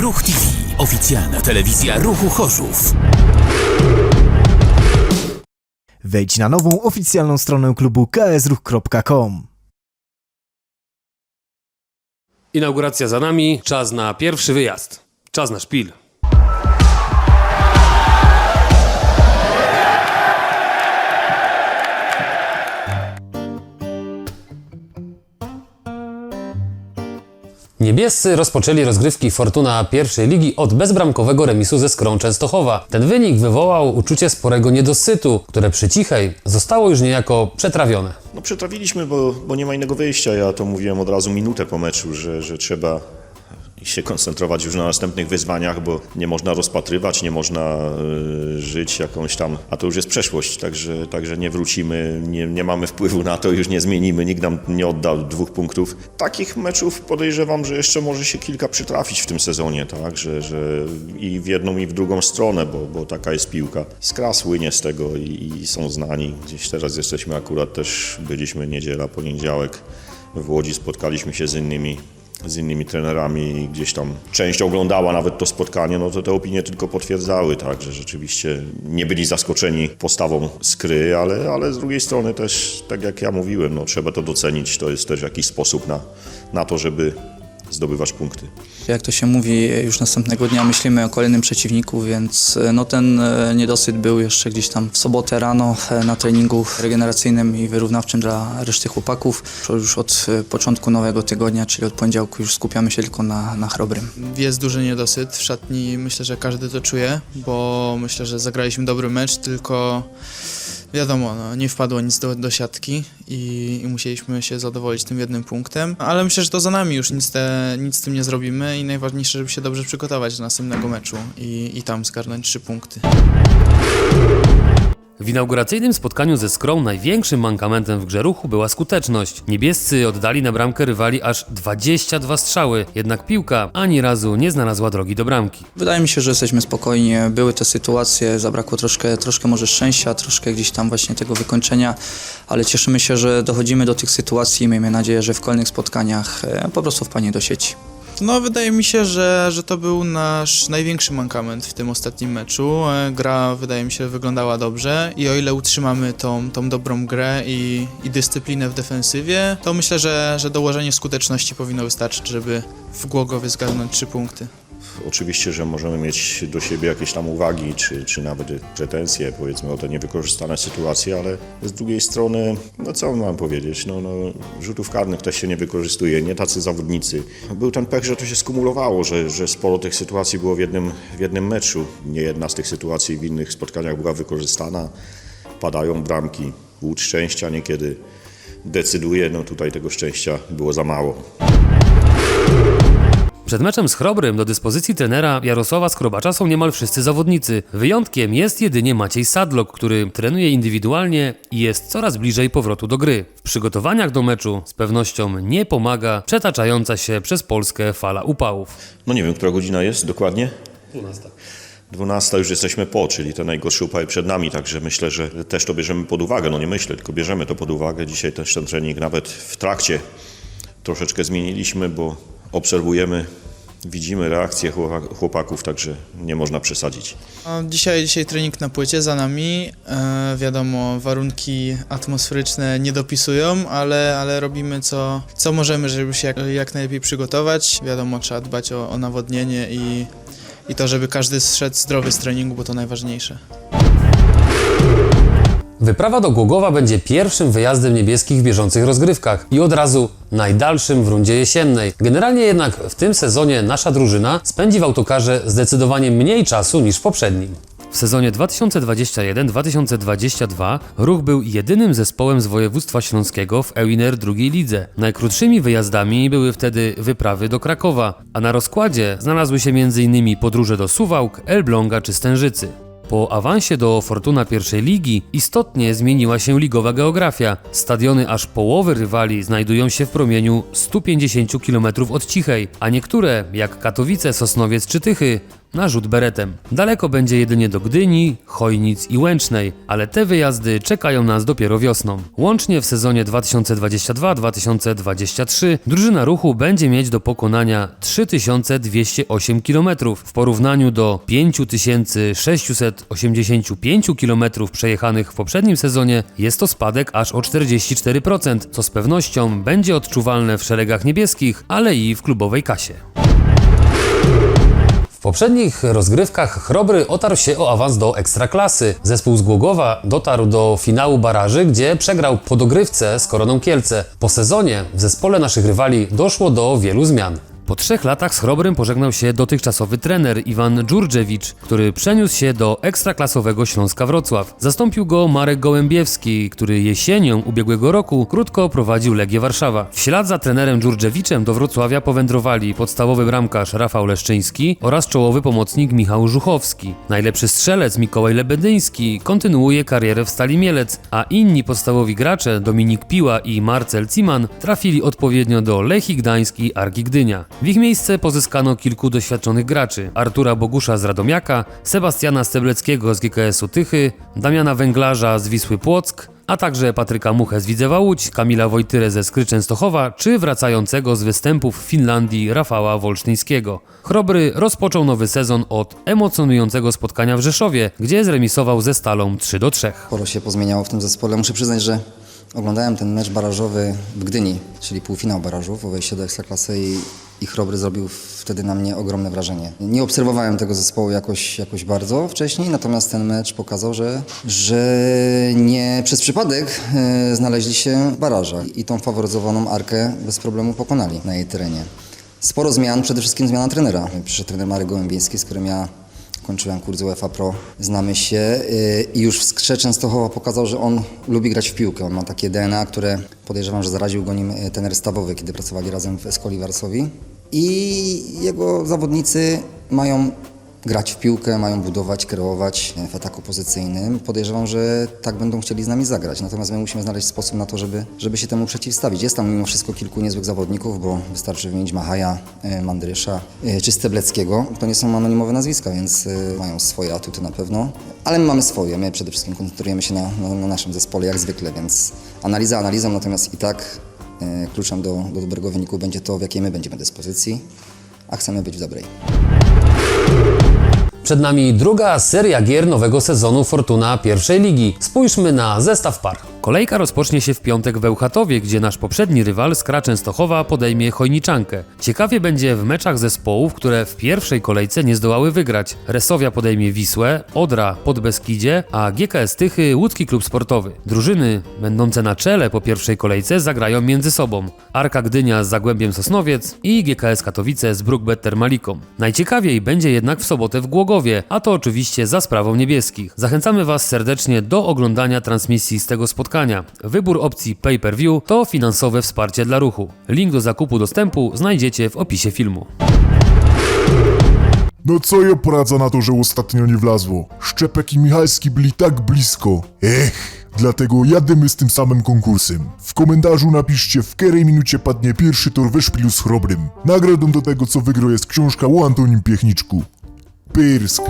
Ruch TV. Oficjalna telewizja Ruchu Chorzów. Wejdź na nową oficjalną stronę klubu ksruch.com. Inauguracja za nami, czas na pierwszy wyjazd. Czas na szpil. Niebiescy rozpoczęli rozgrywki Fortuna pierwszej ligi od bezbramkowego remisu ze Skrą Częstochowa. Ten wynik wywołał uczucie sporego niedosytu, które przy cichej zostało już niejako przetrawione. No przetrawiliśmy, bo, bo nie ma innego wyjścia. Ja to mówiłem od razu minutę po meczu, że, że trzeba się koncentrować już na następnych wyzwaniach, bo nie można rozpatrywać, nie można y, żyć jakąś tam, a to już jest przeszłość, także, także nie wrócimy, nie, nie mamy wpływu na to, już nie zmienimy, nikt nam nie oddał dwóch punktów. Takich meczów podejrzewam, że jeszcze może się kilka przytrafić w tym sezonie, tak, że, że i w jedną i w drugą stronę, bo, bo taka jest piłka. Skra słynie z tego i, i są znani. Gdzieś teraz jesteśmy akurat też, byliśmy niedziela, poniedziałek w Łodzi, spotkaliśmy się z innymi z innymi trenerami i gdzieś tam. Część oglądała nawet to spotkanie, no to te opinie tylko potwierdzały, tak, że rzeczywiście nie byli zaskoczeni postawą skry, ale, ale z drugiej strony też, tak jak ja mówiłem, no trzeba to docenić, to jest też jakiś sposób na, na to, żeby zdobywać punkty. Jak to się mówi, już następnego dnia myślimy o kolejnym przeciwniku, więc e, no ten e, niedosyt był jeszcze gdzieś tam w sobotę rano e, na treningu regeneracyjnym i wyrównawczym dla reszty chłopaków. Już od początku nowego tygodnia, czyli od poniedziałku już skupiamy się tylko na, na chrobrym. Jest duży niedosyt w szatni, myślę, że każdy to czuje, bo myślę, że zagraliśmy dobry mecz, tylko wiadomo, no, nie wpadło nic do, do siatki i, i musieliśmy się zadowolić tym jednym punktem, ale myślę, że to za nami już nic, te, nic z tym nie zrobimy i najważniejsze, żeby się dobrze przygotować do następnego meczu i, i tam zgarnąć trzy punkty. W inauguracyjnym spotkaniu ze Skrą największym mankamentem w grze ruchu była skuteczność. Niebiescy oddali na bramkę rywali aż 22 strzały, jednak piłka ani razu nie znalazła drogi do bramki. Wydaje mi się, że jesteśmy spokojni. Były te sytuacje, zabrakło troszkę, troszkę może szczęścia, troszkę gdzieś tam właśnie tego wykończenia, ale cieszymy się, że dochodzimy do tych sytuacji i miejmy nadzieję, że w kolejnych spotkaniach e, po prostu wpadnie do sieci. No, wydaje mi się, że, że to był nasz największy mankament w tym ostatnim meczu. E, Gra, wydaje mi się, wyglądała dobrze i o ile utrzymamy tą, tą dobrą grę i, i dyscyplinę w defensywie, to myślę, że, że dołożenie skuteczności powinno wystarczyć, żeby w Głogowie zgarnąć trzy punkty. Oczywiście, że możemy mieć do siebie jakieś tam uwagi, czy, czy nawet pretensje, powiedzmy, o te niewykorzystane sytuacje, ale z drugiej strony, no co mam powiedzieć, no, no rzutów karnych też się nie wykorzystuje, nie tacy zawodnicy. Był ten pech, że to się skumulowało, że, że sporo tych sytuacji było w jednym, w jednym meczu. Nie jedna z tych sytuacji w innych spotkaniach była wykorzystana. Padają bramki, łód szczęścia niekiedy decyduje, no tutaj tego szczęścia było za mało. Przed meczem z Chrobrym do dyspozycji trenera Jarosława Skrobacza są niemal wszyscy zawodnicy. Wyjątkiem jest jedynie Maciej Sadlok, który trenuje indywidualnie i jest coraz bliżej powrotu do gry. W przygotowaniach do meczu z pewnością nie pomaga przetaczająca się przez Polskę fala upałów. No nie wiem, która godzina jest dokładnie? 12. 12 już jesteśmy po, czyli te najgorsze upały przed nami, także myślę, że też to bierzemy pod uwagę. No nie myślę, tylko bierzemy to pod uwagę. Dzisiaj też ten trening nawet w trakcie troszeczkę zmieniliśmy, bo obserwujemy, widzimy chłopa- chłopaków, także nie można przesadzić. Dzisiaj, dzisiaj trening na płycie za nami. E, wiadomo, warunki atmosferyczne nie dopisują, ale, ale robimy co, co możemy, żeby się jak, jak najlepiej przygotować. Wiadomo, trzeba dbać o, o nawodnienie i, i to, żeby każdy zszedł zdrowy z treningu, bo to najważniejsze. Wyprawa do Głogowa będzie pierwszym wyjazdem niebieskich w bieżących rozgrywkach i od razu najdalszym w rundzie jesiennej. Generalnie jednak w tym sezonie nasza drużyna spędzi w autokarze zdecydowanie mniej czasu niż w poprzednim. W sezonie 2021-2022 Ruch był jedynym zespołem z województwa śląskiego w Ewiner drugiej lidze. Najkrótszymi wyjazdami były wtedy wyprawy do Krakowa, a na rozkładzie znalazły się m.in. podróże do Suwałk, Elbląga czy Stężycy. Po awansie do Fortuna pierwszej ligi istotnie zmieniła się ligowa geografia. Stadiony aż połowy rywali znajdują się w promieniu 150 km od Cichej, a niektóre, jak Katowice, Sosnowiec czy Tychy, na rzut beretem. Daleko będzie jedynie do Gdyni, Chojnic i Łęcznej, ale te wyjazdy czekają nas dopiero wiosną. Łącznie w sezonie 2022-2023 drużyna ruchu będzie mieć do pokonania 3208 km w porównaniu do 5685 km przejechanych w poprzednim sezonie jest to spadek aż o 44%, co z pewnością będzie odczuwalne w szeregach niebieskich, ale i w klubowej kasie. W poprzednich rozgrywkach Chrobry otarł się o awans do Ekstraklasy. Zespół z Głogowa dotarł do finału baraży, gdzie przegrał po dogrywce z Koroną Kielce. Po sezonie w zespole naszych rywali doszło do wielu zmian. Po trzech latach z Chrobrym pożegnał się dotychczasowy trener Iwan Dżurdżewicz, który przeniósł się do ekstraklasowego Śląska Wrocław. Zastąpił go Marek Gołębiewski, który jesienią ubiegłego roku krótko prowadził Legię Warszawa. W ślad za trenerem Dżurdżewiczem do Wrocławia powędrowali podstawowy bramkarz Rafał Leszczyński oraz czołowy pomocnik Michał Żuchowski. Najlepszy strzelec Mikołaj Lebedyński kontynuuje karierę w Stali Mielec, a inni podstawowi gracze Dominik Piła i Marcel Ciman trafili odpowiednio do Lechii Gdańsk i Arki Gdynia. W ich miejsce pozyskano kilku doświadczonych graczy: Artura Bogusza z Radomiaka, Sebastiana Stebleckiego z GKS-u Tychy, Damiana Węglarza z Wisły Płock, a także Patryka Muchę z Widzewa Łódź, Kamila Wojtyrę ze Skry Częstochowa, czy wracającego z występów w Finlandii Rafała Wolsztyńskiego. Chrobry rozpoczął nowy sezon od emocjonującego spotkania w Rzeszowie, gdzie zremisował ze Stalą 3 do 3. Sporo się pozmieniało w tym zespole. Muszę przyznać, że oglądałem ten mecz barażowy w Gdyni, czyli półfinał barażów o wejście do Ekstraklasy i, i Chrobry zrobił wtedy na mnie ogromne wrażenie. Nie obserwowałem tego zespołu jakoś, jakoś bardzo wcześniej, natomiast ten mecz pokazał, że, że nie przez przypadek e, znaleźli się w barażach i tą faworyzowaną Arkę bez problemu pokonali na jej terenie. Sporo zmian, przede wszystkim zmiana trenera. Przyszedł trener Marek Gołębieński, z którym ja Kończyłem kurs UEFA Pro, znamy się yy, i już w Skrze Częstochowa pokazał, że on lubi grać w piłkę. On ma takie DNA, które podejrzewam, że zaraził go nim yy, trener stawowy, kiedy pracowali razem w Escoli Warszawi. I jego zawodnicy mają grać w piłkę, mają budować, kreować w ataku pozycyjnym. Podejrzewam, że tak będą chcieli z nami zagrać. Natomiast my musimy znaleźć sposób na to, żeby, żeby się temu przeciwstawić. Jest tam mimo wszystko kilku niezłych zawodników, bo wystarczy wymienić Machaja, e, Mandrysza e, czy Stebleckiego. To nie są anonimowe nazwiska, więc e, mają swoje atuty na pewno. Ale my mamy swoje. My przede wszystkim koncentrujemy się na, na, na naszym zespole jak zwykle, więc analiza analizą, natomiast i tak e, kluczem do, do dobrego wyniku będzie to, w jakiej my będziemy dyspozycji, a chcemy być w dobrej. Przed nami druga seria gier nowego sezonu Fortuna pierwszej ligi. Spójrzmy na zestaw par. Kolejka rozpocznie się w piątek w Bełchatowie, gdzie nasz poprzedni rywal Skra Częstochowa podejmie Chojniczankę. Ciekawie będzie w meczach zespołów, które w pierwszej kolejce nie zdołały wygrać. Resowia podejmie Wisłę, Odra pod Beskidzie, a GKS Tychy Łódzki Klub Sportowy. Drużyny będące na czele po pierwszej kolejce zagrają między sobą. Arka Gdynia z Zagłębiem Sosnowiec i GKS Katowice z Brookbetter Maliką. Najciekawiej będzie jednak w sobotę w Głogowie, a to oczywiście za sprawą niebieskich. Zachęcamy Was serdecznie do oglądania transmisji z tego spotkania. Wybór opcji pay-per-view to finansowe wsparcie dla ruchu. Link do zakupu dostępu znajdziecie w opisie filmu. No co ja poradzę na to, że ostatnio nie wlazło? Szczepek i Michalski byli tak blisko. Ech, dlatego jadymy z tym samym konkursem. W komentarzu napiszcie, w której minucie padnie pierwszy tor we szpilu z chrobrym. Nagrodą do tego, co wygrał jest książka o Antonim Piechniczku. Pyrsk.